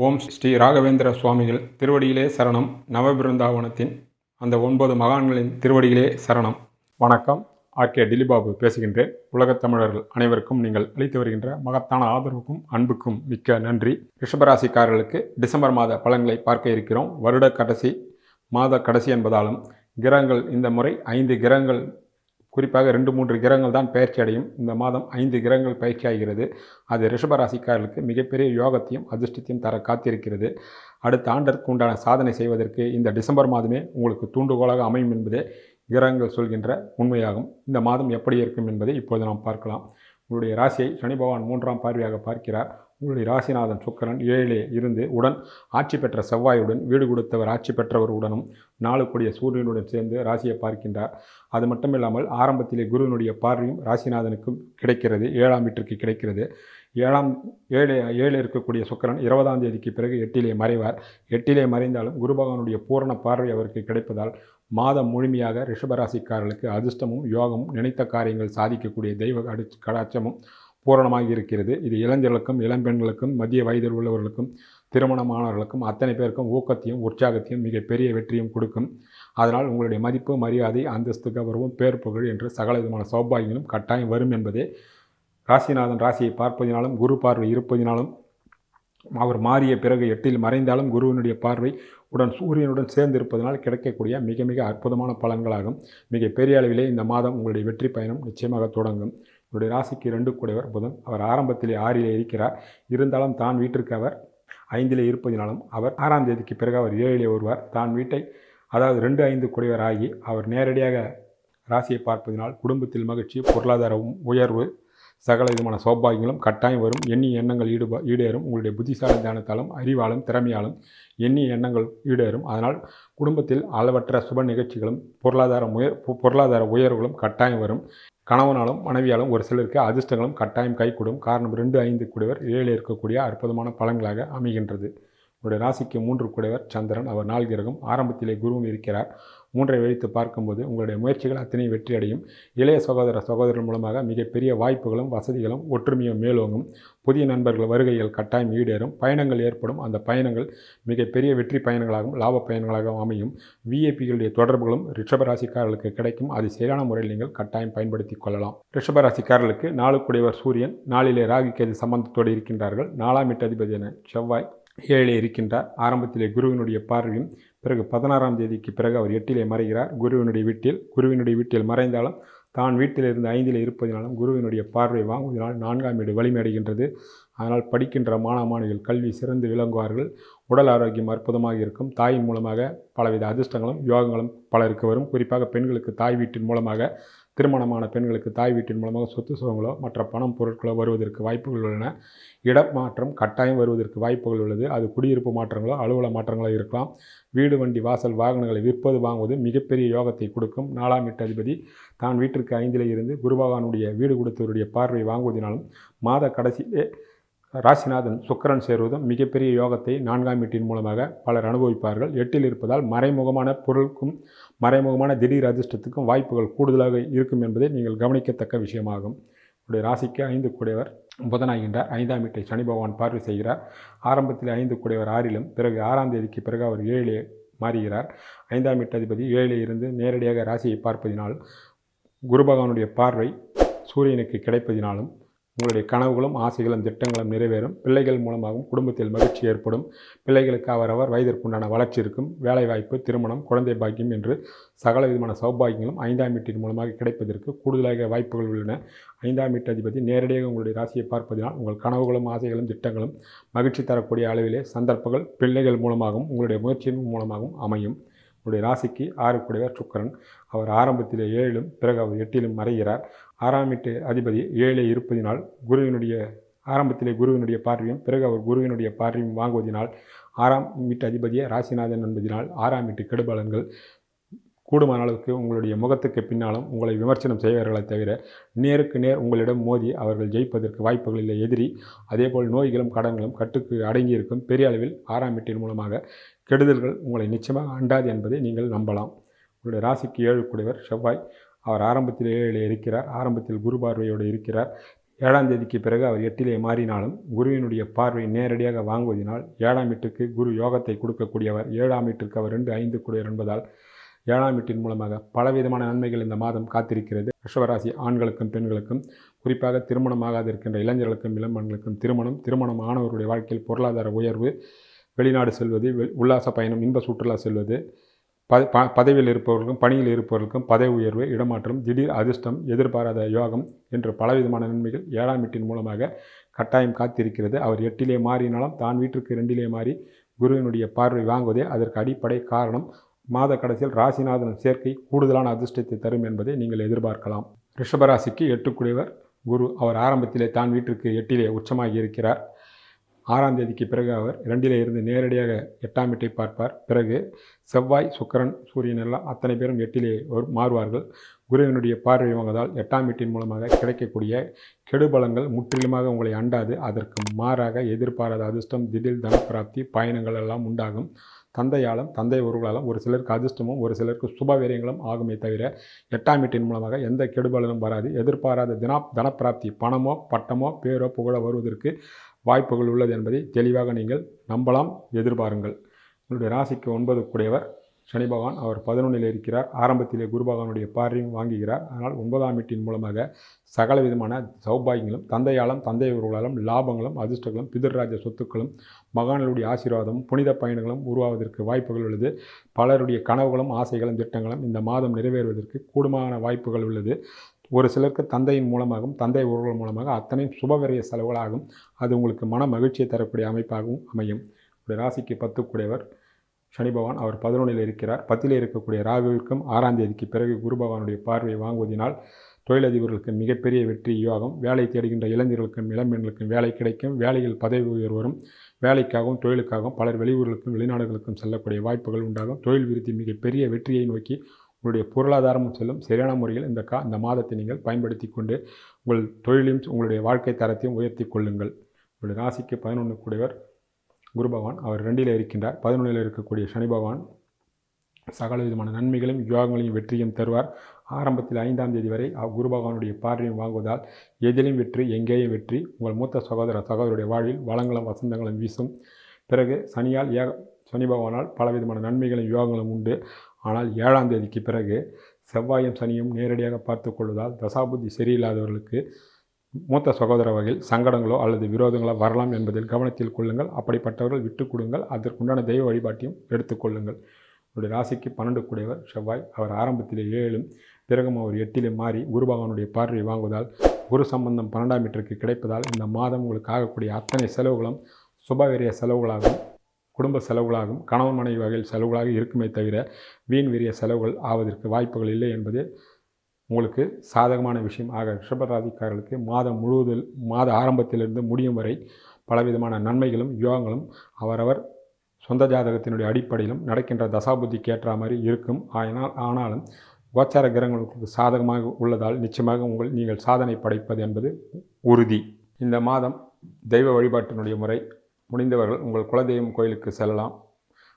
ஓம் ஸ்ரீ ராகவேந்திர சுவாமிகள் திருவடியிலே சரணம். நவபிருந்தாவனத்தின் அந்த ஒன்பது மகான்களின் திருவடியிலே சரணம். வணக்கம். ஆர்கே டிலிபாபு பேசுகின்றேன். உலகத் தமிழர்கள் அனைவருக்கும் நீங்கள் அளித்து வருகின்ற மகத்தான ஆதரவுக்கும் அன்புக்கும் மிக்க நன்றி. ரிஷபராசிக்காரர்களுக்கு டிசம்பர் மாத பலன்களை பார்க்க இருக்கிறோம். வருட கடைசி மாத கடைசி என்பதாலும் கிரகங்கள் இந்த முறை ஐந்து கிரகங்கள் குறிப்பாக ரெண்டு மூன்று கிரகங்கள் தான் பயிற்சி அடையும். இந்த மாதம் ஐந்து கிரகங்கள் பயிற்சி ஆகிறது. அது ரிஷபராசிக்காரர்களுக்கு மிகப்பெரிய யோகத்தையும் அதிர்ஷ்டத்தையும் தர காத்திருக்கிறது. அடுத்த ஆண்டிற்கு உண்டான சாதனை செய்வதற்கு இந்த டிசம்பர் மாதமே உங்களுக்கு தூண்டுகோலாக அமையும் என்பதே கிரகங்கள் சொல்கின்ற உண்மையாகும். இந்த மாதம் எப்படி இருக்கும் என்பதை இப்போது நாம் பார்க்கலாம். உங்களுடைய ராசியை சனி பகவான் மூன்றாம் பார்வையாக பார்க்கிறார். உங்களுடைய ராசிநாதன் சுக்கரன் ஏழிலே இருந்து உடன் ஆட்சி பெற்ற செவ்வாயுடன் வீடு கொடுத்தவர் ஆட்சி பெற்றவருடனும் நாலு கூடிய சூரியனுடன் சேர்ந்து ராசியை பார்க்கின்றார். அது மட்டுமில்லாமல் ஆரம்பத்திலே குருவினுடைய பார்வையும் ராசிநாதனுக்கும் கிடைக்கிறது. ஏழாம் வீட்டிற்கு கிடைக்கிறது. ஏழாம் ஏழு ஏழு இருக்கக்கூடிய சுக்கரன் இருபதாம் தேதிக்கு பிறகு எட்டிலே மறைவார். எட்டிலே மறைந்தாலும் குரு பகவானுடைய பூரண பார்வை அவருக்கு கிடைப்பதால் மாதம் முழுமையாக ரிஷபராசிக்காரர்களுக்கு அதிர்ஷ்டமும் யோகமும் நினைத்த காரியங்கள் சாதிக்கக்கூடிய தெய்வ அடி கடாட்சமும் பூரணமாக இருக்கிறது. இது இளைஞர்களுக்கும் இளம்பெண்களுக்கும் மத்திய வயதில் உள்ளவர்களுக்கும் திருமணமானவர்களுக்கும் அத்தனை பேருக்கும் ஊக்கத்தையும் உற்சாகத்தையும் மிகப்பெரிய வெற்றியும் கொடுக்கும். அதனால் உங்களுடைய மதிப்பு மரியாதை அந்தஸ்து கௌரவம் பேர் புகழ் என்று சகல விதமான சௌபாகியங்களும் கட்டாயம் வரும் என்பதே. ராசிநாதன் ராசியை பார்ப்பதினாலும் குரு பார்வை இருப்பதினாலும் அவர் மாறிய பிறகு எட்டில் மறைந்தாலும் குருவினுடைய பார்வை உடன் சூரியனுடன் சேர்ந்திருப்பதனால் கிடைக்கக்கூடிய மிக மிக அற்புதமான பலன்களாகும். மிக பெரிய அளவிலே இந்த மாதம் உங்களுடைய வெற்றி பயணம் நிச்சயமாக தொடங்கும். இவருடைய ராசிக்கு ரெண்டு கூடையவர் புதன். அவர் ஆரம்பத்திலே ஆறிலே இருக்கிறார். இருந்தாலும் தான் வீட்டிற்கு அவர் ஐந்திலே இருப்பதினாலும் அவர் ஆறாம் தேதிக்கு பிறகு அவர் ஏழிலே வருவார். தான் வீட்டை அதாவது ரெண்டு ஐந்து கூடையவர் ஆகி அவர் நேரடியாக ராசியை பார்ப்பதினால் குடும்பத்தில் மகிழ்ச்சி பொருளாதாரம் உயர்வு சகல விதமான சௌபாகியங்களும் கட்டாயம் வரும். எண்ணிய எண்ணங்கள் ஈடுபா ஈடேறும். உங்களுடைய புத்திசாலி தியானத்தாலும் அறிவாலும் திறமையாலும் எண்ணிய எண்ணங்கள் ஈடேறும். அதனால் குடும்பத்தில் அளவற்ற சுப நிகழ்ச்சிகளும் பொருளாதார உயர் பொருளாதார உயர்வுகளும் கட்டாயம் வரும். கணவனாலும் மனைவியாலும் ஒரு சிலருக்கு அதிர்ஷ்டங்களும் கட்டாயம் கைகூடும். காரணம் ரெண்டு ஐந்து கூடியவர் ஏழில் இருக்கக்கூடிய அற்புதமான பலன்களாக அமைகின்றது. உங்களுடைய ராசிக்கு மூன்று குடைவர் சந்திரன். அவர் நாள் கிரகம். ஆரம்பத்திலே குருவும் இருக்கிறார். மூன்றை வைத்து பார்க்கும்போது உங்களுடைய முயற்சிகள் அத்தனை வெற்றியடையும். இளைய சகோதர சகோதரர் மூலமாக மிகப்பெரிய வாய்ப்புகளும் வசதிகளும் ஒற்றுமையும் மேலோங்கும். புதிய நண்பர்கள் வருகைகள் கட்டாயம் ஈடேறும். பயணங்கள் ஏற்படும். அந்த பயணங்கள் மிகப்பெரிய வெற்றி பயணங்களாகவும் லாப பயணங்களாகவும் அமையும். விஏபிகளுடைய தொடர்புகளும் ரிஷபராசிக்காரர்களுக்கு கிடைக்கும். அதை சரியான முறையில் நீங்கள் கட்டாயம் பயன்படுத்தி கொள்ளலாம். ரிஷபராசிக்காரர்களுக்கு நாளுக்குடையவர் சூரியன். நாளிலே ராகு கேது சம்பந்தத்தோடு இருக்கின்றார்கள். நாலாம் எட்டு அதிபதியான செவ்வாய் ஏழிலே இருக்கின்றார். ஆரம்பத்திலே குருவினுடைய பார்வையும் பிறகு பதினாறாம் தேதிக்கு பிறகு அவர் எட்டிலே மறைகிறார். குருவினுடைய வீட்டில் குருவினுடைய வீட்டில் மறைந்தாலும் தான் வீட்டில் இருந்து ஐந்தில் இருப்பதினாலும் குருவினுடைய பார்வை வாங்குவதனால் நான்காம் வீடு வலிமையடைகின்றது. அதனால் படிக்கின்ற மாணவர்கள் கல்வி சிறந்து விளங்குவார்கள். உடல் ஆரோக்கியம் அற்புதமாக இருக்கும். தாயின் மூலமாக பலவித அதிர்ஷ்டங்களும் யோகங்களும் பலருக்கு வரும். குறிப்பாக பெண்களுக்கு தாய் வீட்டின் மூலமாக திருமணமான பெண்களுக்கு தாய் வீட்டின் மூலமாக சொத்து சுகங்களோ மற்ற பணம் பொருட்களோ வருவதற்கு வாய்ப்புகள் உள்ளன. இடமாற்றம் கட்டாயம் வருவதற்கு வாய்ப்புகள் உள்ளது. அது குடியிருப்பு மாற்றங்களோ அலுவல மாற்றங்களோ இருக்கலாம். வீடு வண்டி வாசல் வாகனங்களை விற்பது வாங்குவது மிகப்பெரிய யோகத்தை கொடுக்கும். நாலாம் எட்டு அதிபதி தான் வீட்டிற்கு ஐந்திலே இருந்து குருபகவானுடைய வீடு கொடுத்தவருடைய பார்வை வாங்குவதினாலும் மாத கடைசியிலே ராசிநாதன் சுக்கரன் சேருவதும் மிகப்பெரிய யோகத்தை நான்காம் வீட்டின் மூலமாக பலர் அனுபவிப்பார்கள். எட்டில் இருப்பதால் மறைமுகமான பொருளுக்கும் மறைமுகமான திடீர் அதிர்ஷ்டத்துக்கும் வாய்ப்புகள் கூடுதலாக இருக்கும் என்பதை நீங்கள் கவனிக்கத்தக்க விஷயமாகும். உடைய ராசிக்கு ஐந்து கூடையவர் புதனாகின்றார். ஐந்தாம் வீட்டை சனி பகவான் பார்வை செய்கிறார். ஆரம்பத்தில் ஐந்து கூடையவர் ஆறிலும் பிறகு ஆறாம் தேதிக்கு பிறகு அவர் ஏழிலே மாறுகிறார். ஐந்தாம் வீட்டு அதிபதி ஏழிலே இருந்து நேரடியாக ராசியை பார்ப்பதினால் குரு பகவானுடைய பார்வை சூரியனுக்கு கிடைப்பதினாலும் உங்களுடைய கனவுகளும் ஆசைகளும் திட்டங்களும் நிறைவேறும். பிள்ளைகள் மூலமாகவும் குடும்பத்தில் மகிழ்ச்சி ஏற்படும். பிள்ளைகளுக்கு அவரவர் வயதிற்குண்டான வளர்ச்சி இருக்கும். வேலைவாய்ப்பு திருமணம் குழந்தை பாக்கியம் என்று சகல விதமான சௌபாகியங்களும் ஐந்தாம் வீட்டின் மூலமாக கிடைப்பதற்கு கூடுதலாக வாய்ப்புகள் உள்ளன. ஐந்தாம் வீட்டு அதிபதி நேரடியாக உங்களுடைய ராசியை பார்ப்பதினால் உங்கள் கனவுகளும் ஆசைகளும் திட்டங்களும் மகிழ்ச்சி தரக்கூடிய அளவிலே சந்தர்ப்பங்கள் பிள்ளைகள் மூலமாகவும் உங்களுடைய முயற்சியின் மூலமாகவும் அமையும். உடைய ராசிக்கு ஆறு கூடியவர் சுக்கரன். அவர் ஆரம்பத்தில் ஏழிலும் பிறகு அவர் எட்டிலும் மறைகிறார். ஆறாம் வீட்டு அதிபதி ஏழே இருப்பதினால் குருவினுடைய ஆரம்பத்திலே குருவினுடைய பார்வையும் பிறகு அவர் குருவினுடைய பார்வையும் வாங்குவதனால் ஆறாம் வீட்டு அதிபதியை ராசிநாதன் என்பதினால் ஆறாம் வீட்டு கெடுபலன்கள் கூடுமான அளவுக்கு உங்களுடைய முகத்துக்கு பின்னாலும் உங்களை விமர்சனம் செய்வார்களே தவிர நேருக்கு நேர் உங்களிடம் மோதி அவர்கள் ஜெயிப்பதற்கு வாய்ப்புகள் இல்லை. எதிரி அதேபோல் நோய்களும் கடன்களும் கட்டுக்கு அடங்கியிருக்கும் பெரிய அளவில் ஆறாம் வீட்டின் மூலமாக கெடுதல்கள் உங்களை நிச்சயமாக அண்டாது என்பதை நீங்கள் நம்பலாம். உங்களுடைய ராசிக்கு ஏழு கூடியவர் செவ்வாய். அவர் ஆரம்பத்தில் ஏழில் இருக்கிறார். ஆரம்பத்தில் குரு பார்வையோடு இருக்கிறார். ஏழாம் தேதிக்கு பிறகு அவர் எட்டிலே மாறினாலும் குருவினுடைய பார்வை நேரடியாக வாங்குவதினால் ஏழாம் வீட்டுக்கு குரு யோகத்தை கொடுக்கக்கூடியவர். ஏழாம் வீட்டிற்கு அவர் ரெண்டு ஐந்து கூடியவர் என்பதால் ஏழாம் வீட்டின் மூலமாக பலவிதமான நன்மைகள் இந்த மாதம் காத்திருக்கிறது. ரிஷவராசி ஆண்களுக்கும் பெண்களுக்கும் குறிப்பாக திருமணமாகாது இருக்கின்ற இளைஞர்களுக்கும் இளம்பெண்களுக்கும் திருமணம் திருமணம் ஆனவருடைய வாழ்க்கையில் பொருளாதார உயர்வு வெளிநாடு செல்வது உல்லாச பயணம் இன்ப சுற்றுலா செல்வது ப ப பதவியில் இருப்பவர்களுக்கும் பணியில் இருப்பவர்களுக்கும் பதவி உயர்வு இடமாற்றம் திடீர் அதிர்ஷ்டம் எதிர்பாராத யோகம் என்று பலவிதமான நன்மைகள் ஏழாம் வீட்டின் மூலமாக கட்டாயம் காத்திருக்கிறது. அவர் எட்டிலே மாறினாலும் தான் வீட்டிற்கு ரெண்டிலே மாறி குருவினுடைய பார்வை வாங்குவதே அதற்கு அடிப்படை காரணம். மாத கடைசியில் ராசிநாதன் சேர்க்கை கூடுதலான அதிர்ஷ்டத்தை தரும் என்பதை நீங்கள் எதிர்பார்க்கலாம். ரிஷபராசிக்கு எட்டுக்குடையவர் குரு. அவர் ஆரம்பத்திலே தான் வீட்டிற்கு எட்டிலே உச்சமாகி இருக்கிறார். ஆறாம் தேதிக்கு பிறகு அவர் இரண்டிலே இருந்து நேரடியாக எட்டாம் வீட்டை பார்ப்பார். பிறகு செவ்வாய் சுக்கரன் சூரியன் எல்லாம் அத்தனை பேரும் எட்டிலே மாறுவார்கள். குருவினுடைய பார்வை வாங்குவதால் எட்டாம் வீட்டின் மூலமாக கிடைக்கக்கூடிய கெடுபலங்கள் முற்றிலுமாக உங்களை அண்டாது. அதற்கு மாறாக எதிர்பாராத அதிர்ஷ்டம் திடீர் தனப்பிராப்தி பயணங்கள் எல்லாம் உண்டாகும். தந்தையாலும் தந்தை ஒருவர்களாலும் ஒரு சிலருக்கு அதிர்ஷ்டமும் ஒரு சிலருக்கு சுபவீரியங்களும் ஆகுமே தவிர எட்டாம் வீட்டின் மூலமாக எந்த கெடுபலனும் வராது. எதிர்பாராத தினா தனப்பிராப்தி பணமோ பட்டமோ பேரோ புகழோ வருவதற்கு வாய்ப்புகள் உள்ளது என்பதை தெளிவாக நீங்கள் நம்பலாம் எதிர்பாருங்கள். என்னுடைய ராசிக்கு ஒன்பது கூடியவர். சனி பகவான் அவர் பதினொன்றில் இருக்கிறார். ஆரம்பத்திலே குரு பகவானுடைய பார்வையும் வாங்குகிறார். அதனால் ஒன்பதாம் வீட்டின் மூலமாக சகல விதமான சௌபாகியங்களும் தந்தையாலும் தந்தையவர்களாலும் லாபங்களும் அதிர்ஷ்டங்களும் பிதர்ராஜ சொத்துக்களும் மகான்களுடைய ஆசீர்வாதமும் புனித பயணங்களும் உருவாவதற்கு வாய்ப்புகள் உள்ளது. பலருடைய கனவுகளும் ஆசைகளும் திட்டங்களும் இந்த மாதம் நிறைவேறுவதற்கு கூடுமான வாய்ப்புகள் உள்ளது. ஒரு சிலருக்கு தந்தையின் மூலமாகவும் தந்தை உறவுகள் மூலமாக அத்தனையும் சுபவரிய செலவுகளாகும். அது உங்களுக்கு மன மகிழ்ச்சியை தரக்கூடிய அமைப்பாகவும் அமையும். ஒரு ராசிக்கு பத்துக்குடையவர் சனி பகவான். அவர் பதினொன்றில் இருக்கிறார். பத்திலே இருக்கக்கூடிய ராகுவிற்கும் ஆறாம் தேதிக்கு பிறகு குரு பகவானுடைய பார்வையை வாங்குவதினால் தொழிலதிபர்களுக்கு மிகப்பெரிய வெற்றி யோகம். வேலை தேடுகின்ற இளைஞர்களுக்கும் இளம்பெண்களுக்கும் வேலை கிடைக்கும். வேலையில் பதவி உயர்வரும் வேலைக்காகவும் தொழிலுக்காகவும் பலர் வெளியூர்களுக்கும் வெளிநாடுகளுக்கும் செல்லக்கூடிய வாய்ப்புகள் உண்டாகும். தொழில் விருத்தி மிகப்பெரிய வெற்றியை நோக்கி உங்களுடைய பொருளாதாரமும் செல்லும். சரியான முறையில் இந்த கா இந்த மாதத்தை நீங்கள் பயன்படுத்தி கொண்டு உங்கள் தொழிலையும் உங்களுடைய வாழ்க்கை தரத்தையும் உயர்த்தி கொள்ளுங்கள். உங்களுடைய ராசிக்கு பதினொன்று கூடியவர் குரு பகவான். அவர் ரெண்டில் இருக்கின்றார். பதினொன்றில் இருக்கக்கூடிய சனி பகவான் சகல விதமான நன்மைகளையும் யோகங்களையும் வெற்றியும் தருவார். ஆரம்பத்தில் ஐந்தாம் தேதி வரை அவ் குரு பகவானுடைய பார்வையும் வாங்குவதால் எதிலும் வெற்றி எங்கேயும் வெற்றி. உங்கள் மூத்த சகோதர சகோதரருடைய வாழ்வில் வளங்களும் வசந்தங்களும் வீசும். பிறகு சனியால் ஏக சனி பகவானால் பலவிதமான நன்மைகளும் யோகங்களும் உண்டு. ஆனால் ஏழாம் தேதிக்கு பிறகு செவ்வாயும் சனியும் நேரடியாக பார்த்து கொள்வதால் தசாபுத்தி சரியில்லாதவர்களுக்கு மூத்த சகோதர வகையில் சங்கடங்களோ அல்லது விரோதங்களோ வரலாம் என்பதில் கவனத்தில் கொள்ளுங்கள். அப்படிப்பட்டவர்கள் விட்டு கொடுங்கள். அதற்குண்டான தெய்வ வழிபாட்டையும் எடுத்துக்கொள்ளுங்கள் உங்களுடைய ராசிக்கு பன்னெண்டு கூடியவர் செவ்வாய். அவர் ஆரம்பத்தில் ஏழும் பிறகும் அவர் எட்டிலும் மாறி குருபகவானுடைய பார்வை வாங்குவதால் குரு சம்பந்தம் பன்னெண்டாம் மீட்டருக்கு கிடைப்பதால் இந்த மாதம் உங்களுக்கு ஆகக்கூடிய அத்தனை செலவுகளும் சுபவிரிய செலவுகளாகும் குடும்ப செலவுகளாகும் கணவன் மனைவி வகையில் செலவுகளாக இருக்குமே தவிர வீண் விரிய செலவுகள் ஆவதற்கு வாய்ப்புகள் இல்லை என்பது உங்களுக்கு சாதகமான விஷயம். ஆக ரிஷபராசிக்காரர்களுக்கு மாதம் முழுவதில் மாத ஆரம்பத்திலிருந்து முடியும் வரை பலவிதமான நன்மைகளும் யோகங்களும் அவரவர் சொந்த ஜாதகத்தினுடைய அடிப்படையிலும் நடக்கின்ற தசாபுத்திக்கு ஏற்ற மாதிரி இருக்கும். ஆனால் ஆனாலும் கோச்சார கிரகங்களுக்கு சாதகமாக உள்ளதால் நிச்சயமாக உங்கள் நீங்கள் சாதனை படைப்பது என்பது உறுதி. இந்த மாதம் தெய்வ வழிபாட்டினுடைய முறை முடிந்தவர்கள் உங்கள் குலதெய்வம் கோயிலுக்கு செல்லலாம்.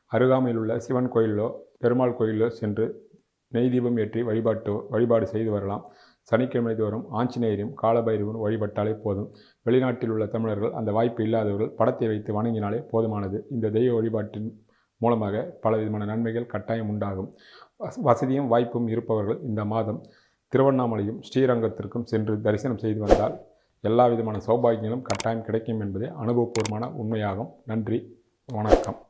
அருகாமையில் உள்ள சிவன் கோயிலோ பெருமாள் கோயிலோ சென்று நெய் தீபம் ஏற்றி வழிபாட்டு வழிபாடு செய்து வரலாம். சனிக்கிழமை தோறும் ஆஞ்சநேயரும் காலபைரவரும் வழிபட்டாலே போதும். வெளிநாட்டில் உள்ள தமிழர்கள் அந்த வாய்ப்பு இல்லாதவர்கள் படத்தை வைத்து வணங்கினாலே போதுமானது. இந்த தெய்வ வழிபாட்டின் மூலமாக பலவிதமான நன்மைகள் கட்டாயம் உண்டாகும். வச- வசதியும் வாய்ப்பும் இருப்பவர்கள் இந்த மாதம் திருவண்ணாமலையும் ஸ்ரீரங்கத்திற்கும் சென்று தரிசனம் செய்து வந்தால் எல்லா விதமான சௌபாகியங்களும் கட்டாயம் கிடைக்கும் என்பதே அனுபவபூர்வமான உண்மையாகும். நன்றி. வணக்கம்.